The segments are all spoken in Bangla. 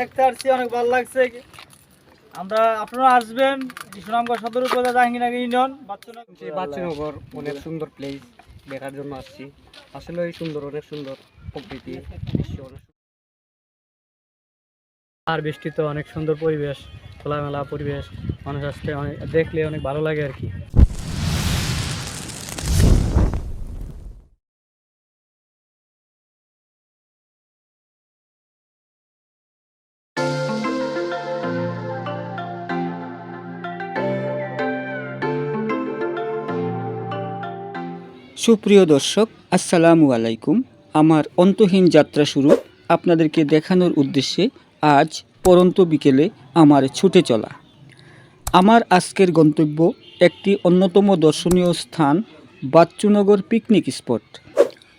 দেখতে আসছি, অনেক ভালো লাগছে। আমরা আপনারা আসবেন সুনামগঞ্জ সদর উপজেলা জাহাঙ্গীরনগর ইউনিয়ন, বাচ্চুনগর। অনেক সুন্দর প্লেস দেখার জন্য আসছি। আসলে ওই সুন্দর, অনেক সুন্দর প্রকৃতি, দৃশ্য অনেক আর বৃষ্টিতে অনেক সুন্দর পরিবেশ, খোলামেলা পরিবেশ, মানুষ আসলে অনেক দেখলে অনেক ভালো লাগে আর কি। সুপ্রিয় দর্শক, আসসালামু আলাইকুম। আমার অন্তহীন যাত্রা শুরু আপনাদেরকে দেখানোর উদ্দেশ্যে আজ পরন্ত বিকেলে আমার ছুটে চলা। আমার আজকের গন্তব্য একটি অন্যতম দর্শনীয় স্থান, বাচ্চুনগর পিকনিক স্পট।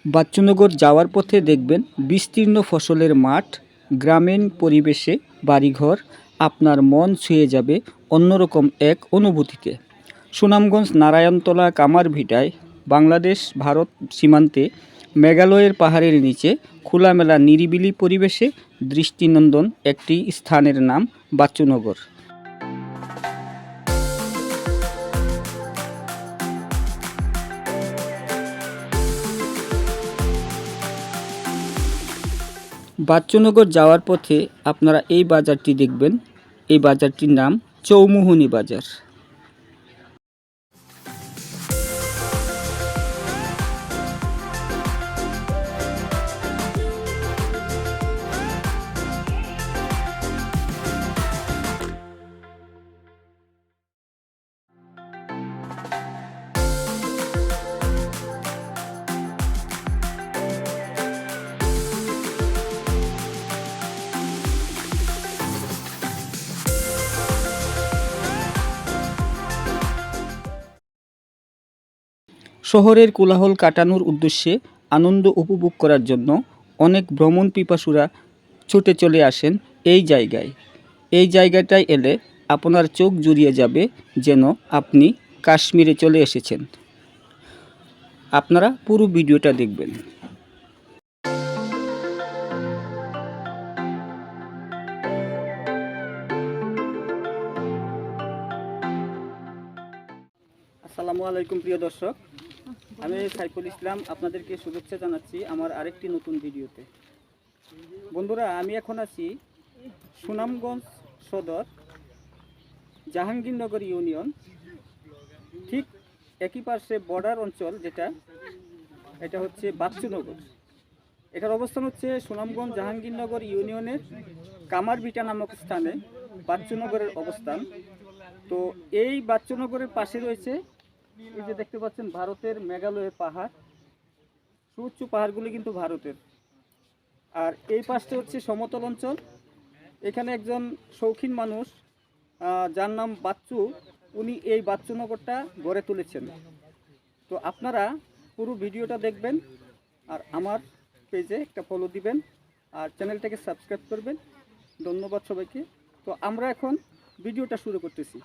বাচ্চুনগর যাওয়ার পথে দেখবেন বিস্তীর্ণ ফসলের মাঠ, গ্রামীণ পরিবেশে বাড়িঘর, আপনার মন ছুঁয়ে যাবে অন্যরকম এক অনুভূতিতে। সুনামগঞ্জ নারায়ণতলা কামারভিটায় বাংলাদেশ, ভারত সীমান্তে মেঘালয়ের পাহাড়ের নিচে খোলামেলা নিরিবিলি পরিবেশে দৃষ্টিনন্দন একটি স্থানের নাম বাচ্চুনগর। বাচ্চুনগর যাওয়ার পথে আপনারা এই বাজারটি দেখবেন। এই বাজারটির নাম চৌমুহনী বাজার। শহরের কোলাহল কাটানোর উদ্দেশ্যে আনন্দ উপভোগ করার জন্য অনেক ভ্রমণ পিপাসুরা ছুটে চলে আসেন এই জায়গায়। এই জায়গাটায় এলে আপনার চোখ জুড়িয়ে যাবে যেন আপনি কাশ্মীরে চলে এসেছেন। আপনারা পুরো ভিডিওটা দেখবেন। আসসালামু আলাইকুম প্রিয় দর্শক। আমি সাইফুল ইসলাম, আপনাদেরকে শুভেচ্ছা জানাচ্ছি আমার আরেকটি নতুন ভিডিওতে। বন্ধুরা, আমি এখন আছি সুনামগঞ্জ সদর জাহাঙ্গীরনগর ইউনিয়ন। ঠিক একই পাশে বর্ডার অঞ্চল যেটা, এটা হচ্ছে বাচ্চুনগর। এটার অবস্থান হচ্ছে সুনামগঞ্জ জাহাঙ্গীরনগর ইউনিয়নের কামারভিটা নামক স্থানে, বাচ্চুনগরের অবস্থান। তো এই বাচ্চুনগরের পাশে রয়েছে এই যে দেখতে পাচ্ছেন, ভারতের মেঘালয়ের পাহাড়। সুউচ্চ পাহাড়গুলি কিন্তু ভারতের। আর এই পাশটা হচ্ছে সমতল অঞ্চল। এখানে একজন শৌখিন মানুষ যার নাম বাচ্চু, উনি এই বাচ্চু নগরটা গড়ে তুলেছেন। তো আপনারা পুরো ভিডিওটা দেখবেন, আর আমার পেজে একটা ফলো দিবেন, আর চ্যানেলটাকে সাবস্ক্রাইব করবেন। ধন্যবাদ সবাইকে। তো আমরা এখন ভিডিওটা শুরু করতেছি।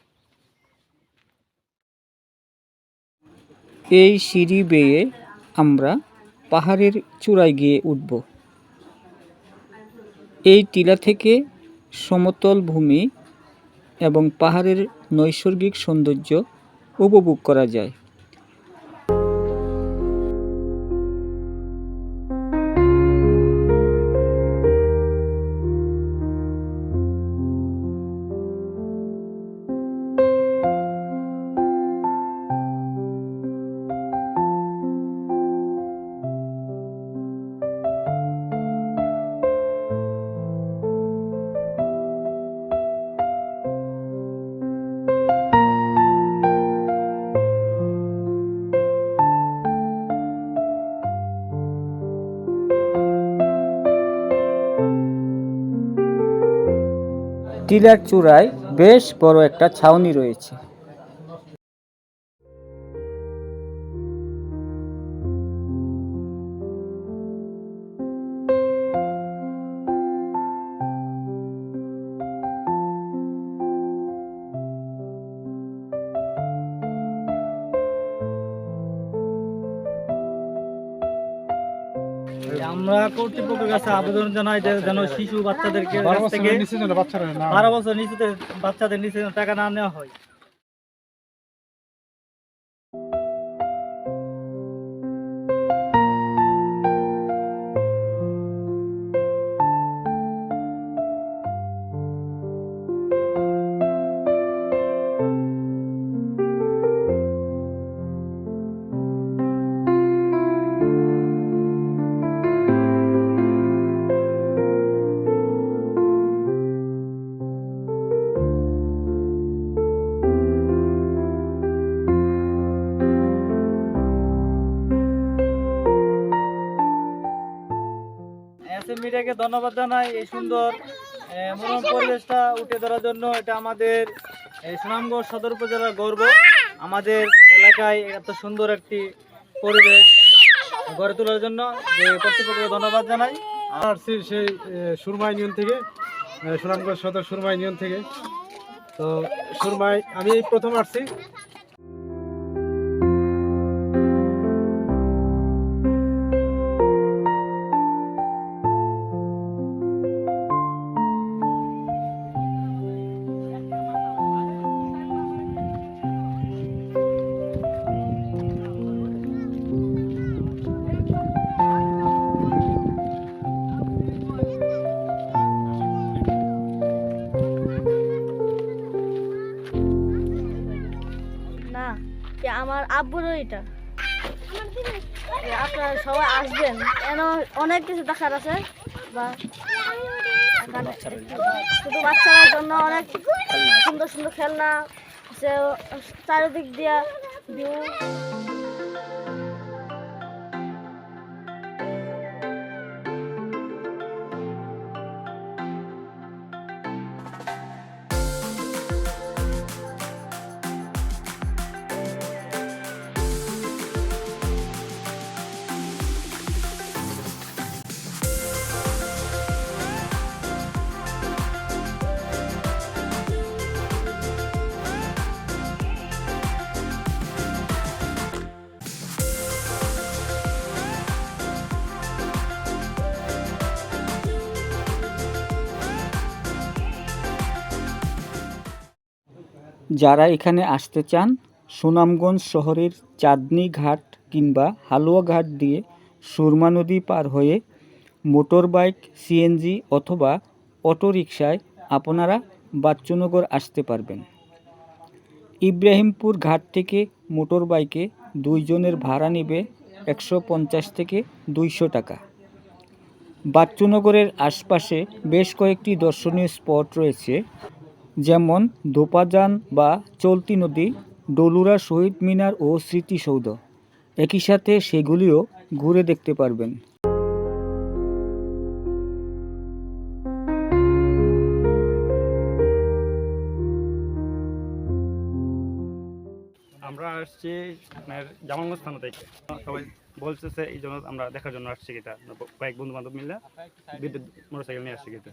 এই সিঁড়ি বেয়ে আমরা পাহাড়ের চূড়ায় গিয়ে উঠব। এই টিলা থেকে সমতল ভূমি এবং পাহাড়ের নৈসর্গিক সৌন্দর্য উপভোগ করা যায়। টিলার চূড়ায় বেশ বড় একটা ছাউনি রয়েছে। আমরা কর্তৃপক্ষের কাছে আবেদন জানাই যে যেন শিশু বাচ্চাদেরকে বারো বছর নিচে বাচ্চাদের নিচে টাকা না নেওয়া হয়। মিডিয়াকে ধন্যবাদ জানাই এই সুন্দর মনোরম পরিবেশটা উঠে ধরার জন্য। এটা আমাদের সুনামগঞ্জ সদর উপজেলার গর্ব। আমাদের এলাকায় এত সুন্দর একটি পরিবেশ গড়ে তোলার জন্য যে কর্তৃপক্ষকে ধন্যবাদ জানাই। আসছি সেই সুরমা ইউনিয়ন থেকে সুনামগঞ্জ সদর সুরমা ইউনিয়ন থেকে। তো সুরমাই আমি এই প্রথম আসছি। কি আমার আব্বুর এটা। আপনারা সবাই আসবেন। এন অনেক কিছু দেখার আছে, বা শুধু বাচ্চাদের জন্য অনেক সুন্দর সুন্দর খেলনা চারিদিক দিয়া যারা এখানে আসতে চান, সুনামগঞ্জ শহরের চাঁদনি ঘাট কিংবা হালুয়া ঘাট দিয়ে সুরমা নদী পার হয়ে মোটর বাইক সিএনজি অথবা অটোরিকশায় আপনারা বাচ্চুনগর আসতে পারবেন। ইব্রাহিমপুর ঘাট থেকে মোটর বাইকে দুইজনের ভাড়া নেবে একশো পঞ্চাশ থেকে দুইশো টাকা। বাচ্চুনগরের আশপাশে বেশ কয়েকটি দর্শনীয় স্পট রয়েছে। যেমন দোপাজান বা চলতি নদী, ডলুরা, শহীদ মিনার ও স্মৃতিসৌধ। একই সাথে সেগুলিও ঘুরে দেখতে পারবেন। আমরা আসছি আপনার জামালগঞ্জ থানা থেকে। সবাই বলতেছে, এই জন্য আমরা দেখার জন্য আসছি এটা কয়েক বন্ধু বান্ধব মিলে মোটরসাইকেল নিয়ে আসছি এটা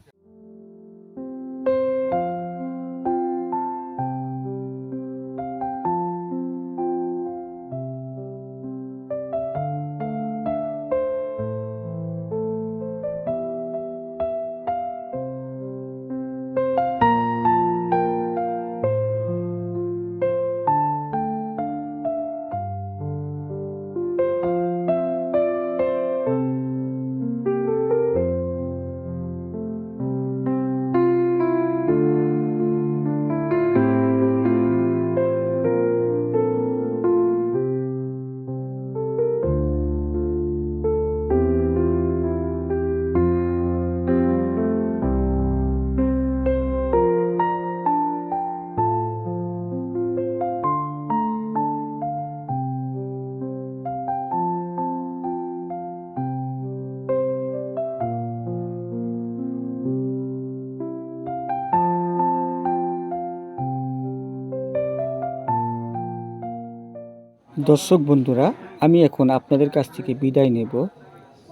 দর্শক বন্ধুরা, আমি এখন আপনাদের কাছ থেকে বিদায় নেব।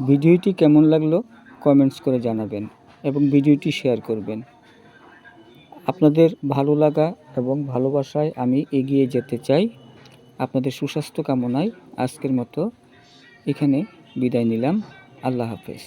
ভিডিওটি কেমন লাগল কমেন্টস করে জানাবেন এবং ভিডিওটি শেয়ার করবেন। আপনাদের ভালো লাগা এবং ভালোবাসায় আমি এগিয়ে যেতে চাই। আপনাদের সুস্বাস্থ্য কামনায় আজকের মতো এখানে বিদায় নিলাম। আল্লাহ হাফেজ।